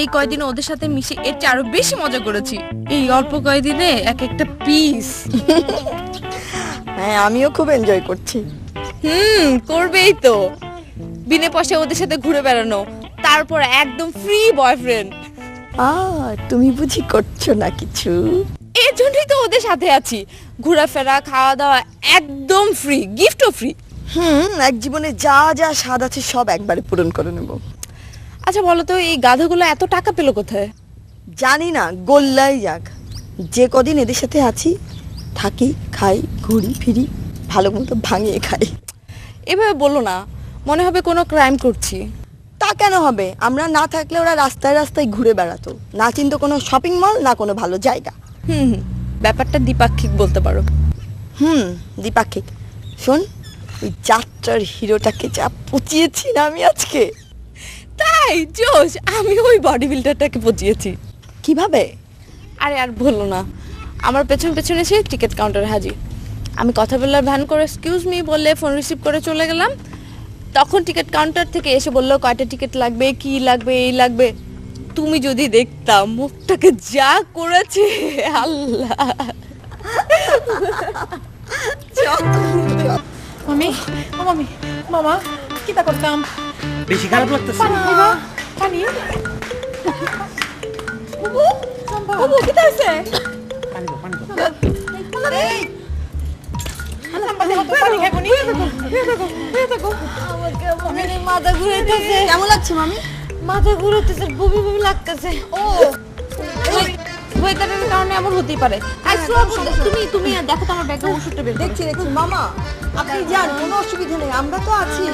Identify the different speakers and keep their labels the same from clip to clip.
Speaker 1: এই কয়দিন ওদের সাথে মিশে এর চেয়ে আরও বেশি মজা করেছি। এই অল্প কয়দিনে এক একটা পিস
Speaker 2: হ্যাঁ আমিও খুব এনজয় করছি।
Speaker 1: হুম করবেই তো। বিনে পয়সা ওদের সাথে ঘুরে বেড়ানো তারপর একদম ফ্রি বয়ফ্রেন্ড
Speaker 2: আ তুমি বুঝি করছ না কিছু?
Speaker 1: এর জন্যই তো ওদের সাথে আছি। ঘোরাফেরা খাওয়া দাওয়া একদম ফ্রি গিফটও ফ্রি
Speaker 2: হুম এক জীবনে যা যা স্বাদ আছে সব একবারে পূরণ করে নেব।
Speaker 1: আচ্ছা বলো তো এই গাধাগুলো এত টাকা পেল কোথায়?
Speaker 2: জানি না গোল্লাই যাক। যে কদিন এদের সাথে আছি থাকি খাই ঘুরি ফিরি ভালো মতো ভাঙিয়ে খাই।
Speaker 1: এভাবে বলো না মনে হবে কোনো ক্রাইম করছি।
Speaker 2: তা কেন হবে? আমরা না থাকলে ওরা রাস্তায় রাস্তায় ঘুরে বেড়াতো। না চিনতো কোনো শপিং মল না কোনো ভালো জায়গা।
Speaker 1: হুম হুম ব্যাপারটা দ্বিপাক্ষিক বলতে পারো।
Speaker 2: হুম দ্বিপাক্ষিক। শোন ওই যাত্রার হিরোটাকে যা পুচিয়েছি না আমি আজকে
Speaker 1: তাই? জোশ, আমি ওই বডি বিল্ডারটাকে পচিয়েছি
Speaker 2: কীভাবে?
Speaker 1: আরে আর বলল না। আমার পেছন পেছনে এসে টিকিট কাউন্টার হাজির। আমি কথা বললাম ভ্যান করে এক্সকিউজ মি বললে ফোন রিসিভ করে চলে গেলাম। তখন টিকিট কাউন্টার থেকে এসে বলল, কয়টা টিকিট লাগবে? কি লাগবে? এই লাগবে? তুমি যদি দেখতাম মুখটাকে যা করেছে, আল্লাহ।
Speaker 3: মামি মামি, মামা কিতা করতাম
Speaker 4: বেশি খারাপ লাগতেছে
Speaker 3: পানি বুবু
Speaker 4: দাও, দাও।
Speaker 1: মাথা ঘুরে
Speaker 2: কেমন লাগছে মামি
Speaker 1: মাথা ঘুরে বমি বমি লাগতেছে ও ওয়েদারের কারণে এমন হতেই পারে। আই সোয়া তুমি তুমি দেখো তো আমার ব্যাগে ওষুধটা বের
Speaker 2: দেখছি দেখছি। মামা আপনি যান কোনো অসুবিধা নেই আমরা তো আছি।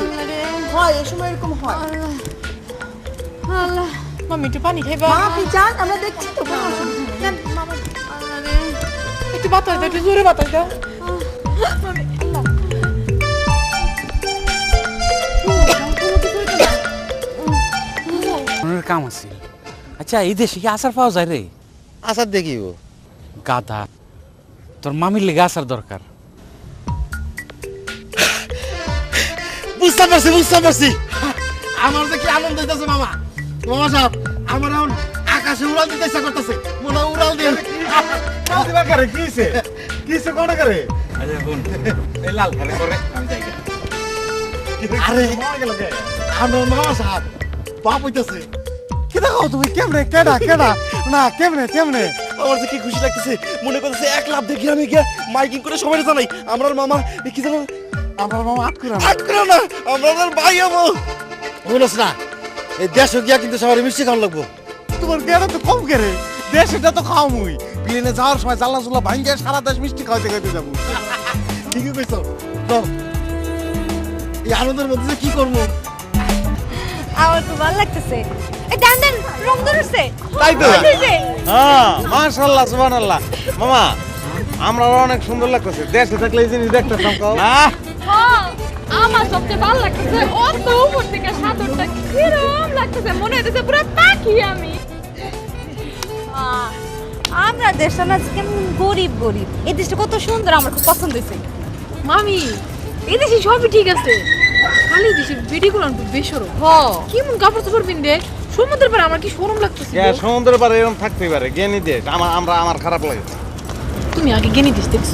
Speaker 2: হয় এ সময় এরকম হয়।
Speaker 1: আল্লাহ।
Speaker 3: মামি একটু পানি খাইবা?
Speaker 2: মা আপনি যান আমরা দেখছি তো কোনো অসুবিধা নেই।
Speaker 3: মামা। একটু বাতাস দাও একটু জোরে বাতাস দাও।
Speaker 4: কাম আছে। আচ্ছা এই দেশে কি আচার পাওয়া যায় রে?
Speaker 5: আসার দেখিব।
Speaker 4: গাধা। তোর মামির লেগে আসার দরকার।
Speaker 5: বুঝতে পারছি বুঝতে পারছি। আমার যে কি আনন্দ হইতেছে মামা। মামা সাহেব আমার এখন আকাশে উড়াল দিতে ইচ্ছা করতেছে। মনে হয় উড়াল দিয়ে উড়াল দিবা করে কিছে কিছে কোন করে?
Speaker 4: শুন এই লাল ঘরে করে আমি যাই
Speaker 5: আরে আমার মামা সাহেব বাপ হইতেছে। কি দেখো তুমি? কেমনে? কেডা কেডা? না কেমনে কেমনে? আমার যে কি খুশি লাগতেছে মনে করতেছে এক লাভ দেখি আমি গিয়া মাইকিং করে সবাই জানাই আমার মামা এ কি জানো আমার মামা আটকুরা আটকুরা না? আমরা ওদের ভাই হব বলছ না এই দেশ গিয়া কিন্তু সবাই মিষ্টি খাওয়ান লাগবো।
Speaker 6: তোমার বিয়েটা তো কম করে দেশটা তো খাও মুই বিলেনে যাওয়ার সময় জাল্লা জুল্লা ভাঙ্গে সারা দেশ মিষ্টি খাওয়াতে খাইতে যাব।
Speaker 5: ঠিকই কইছ এই আনন্দের মধ্যে কি করব?
Speaker 1: আমার তো ভালো লাগতেছে। দেন দেন রং ধরেছে।
Speaker 6: তাই তো? হ্যাঁ। মাশাআল্লাহ সুবহানাল্লাহ। মামা আমরা অনেক সুন্দর লাগতেছে। দেশে থাকলে এই জিনিস
Speaker 7: হ্যাঁ, আমার সবচেয়ে ভালো লাগতেছে অত উপর থেকে সাঁতারটা কিরম লাগতেছে মনে হইতেছে পুরো পাখি আমি।
Speaker 1: আমরা দেশটা না কেমন গরিব গরিব। এই দেশটা কত সুন্দর আমার খুব পছন্দ হয়েছে
Speaker 7: মামি এই দেশে সবই ঠিক আছে। ভিডিওগুলো একটু
Speaker 1: হ।
Speaker 7: কেমন কাপড় চোপড় সমুদ্রের পর আমার কি শরম লাগতেছে
Speaker 6: হ্যাঁ সমুদ্রের পারে এরকম থাকতেই পারে জ্ঞানী দেশ আমার আমরা আমার খারাপ লাগে।
Speaker 7: তুমি আগে গেনি দিস দেখছ।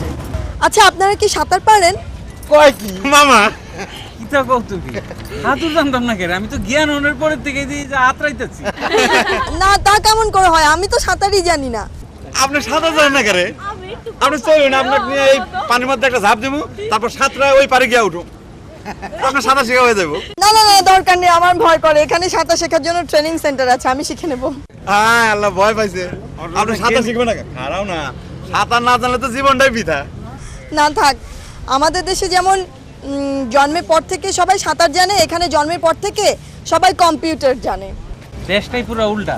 Speaker 2: আচ্ছা আপনারা কি সাঁতার পারেন?
Speaker 6: কয় কি? মামা
Speaker 4: কিতা কও তুমি। হাতুর জানতাম না কেন? আমি তো জ্ঞান হনের পরের থেকে যে আত্রাইতেছি।
Speaker 2: না তা কেমন করে হয়? আমি তো সাঁতারই জানি না।
Speaker 6: আপনি সাঁতার জানেন না করে আপনি চলুন আপনাকে নিয়ে এই পানির মধ্যে একটা ঝাঁপ দেবো তারপর সাঁতরায় ওই পারে গিয়ে উঠো আপনার সাঁতার শেখা হয়ে যাব।
Speaker 2: না না না দরকার নেই আমার ভয় করে। এখানে সাঁতার শেখার জন্য ট্রেনিং সেন্টার আছে আমি শিখে নেব।
Speaker 6: হ্যাঁ আল্লাহ ভয় পাইছে। আপনি সাঁতার শিখবেন না খারাও না। সাঁতার না জানলে তো জীবনটাই বৃথা।
Speaker 2: না থাক। আমাদের দেশে যেমন জন্মের পর থেকে সবাই সাঁতার জানে এখানে জন্মের পর থেকে সবাই কম্পিউটার জানে।
Speaker 4: দেশটাই পুরো উল্টা।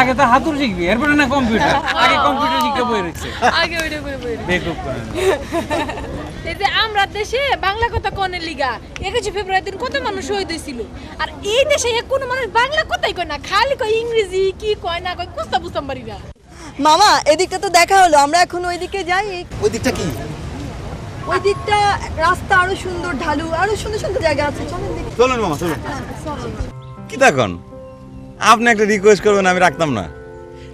Speaker 4: আগে তো হাতুর শিখবি এরপরে না কম্পিউটার আগে কম্পিউটার শিখে বই রেখেছে
Speaker 7: আগে ওইটা করে বই
Speaker 4: বেকুব করে
Speaker 7: এই যে আমরা দেশে বাংলা কথা কনের লিগা একুশে ফেব্রুয়ারি দিন কত মানুষ শহীদ হয়েছিল? আর এই দেশে কোনো মানুষ বাংলা কথাই কয় না খালি কয় ইংরেজি কি কয় না কয় কুস্তা বুঝতাম পারি না
Speaker 2: মামা এদিকটা তো দেখা হলো আমরা এখন ওইদিকে যাই।
Speaker 5: ওই দিকটা কি?
Speaker 2: ওই দিকটা রাস্তা আরও সুন্দর ঢালু আরও সুন্দর সুন্দর জায়গা আছে চলেন দেখি।
Speaker 6: চলুন মামা চলুন। কি দেখুন? আপনি একটা রিকোয়েস্ট করবেন আমি রাখতাম না।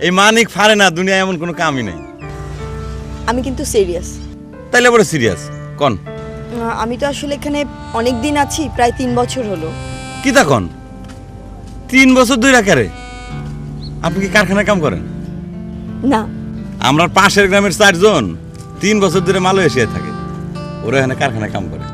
Speaker 6: এই মানিক ফারে না দুনিয়ায় এমন কোনো কামই নেই।
Speaker 2: আমি কিন্তু সিরিয়াস
Speaker 6: তাইলে বড় সিরিয়াস কন?
Speaker 2: আমি তো আসলে এখানে অনেক দিন আছি প্রায় তিন বছর হলো।
Speaker 6: কি তা তখন তিন বছর ধরে রাখারে আপনি কি কারখানায় কাম করেন?
Speaker 2: না।
Speaker 6: আমরা পাশের গ্রামের চারজন তিন বছর ধরে মালয়েশিয়ায় থাকে। ওরা এখানে কারখানায় কাম করে।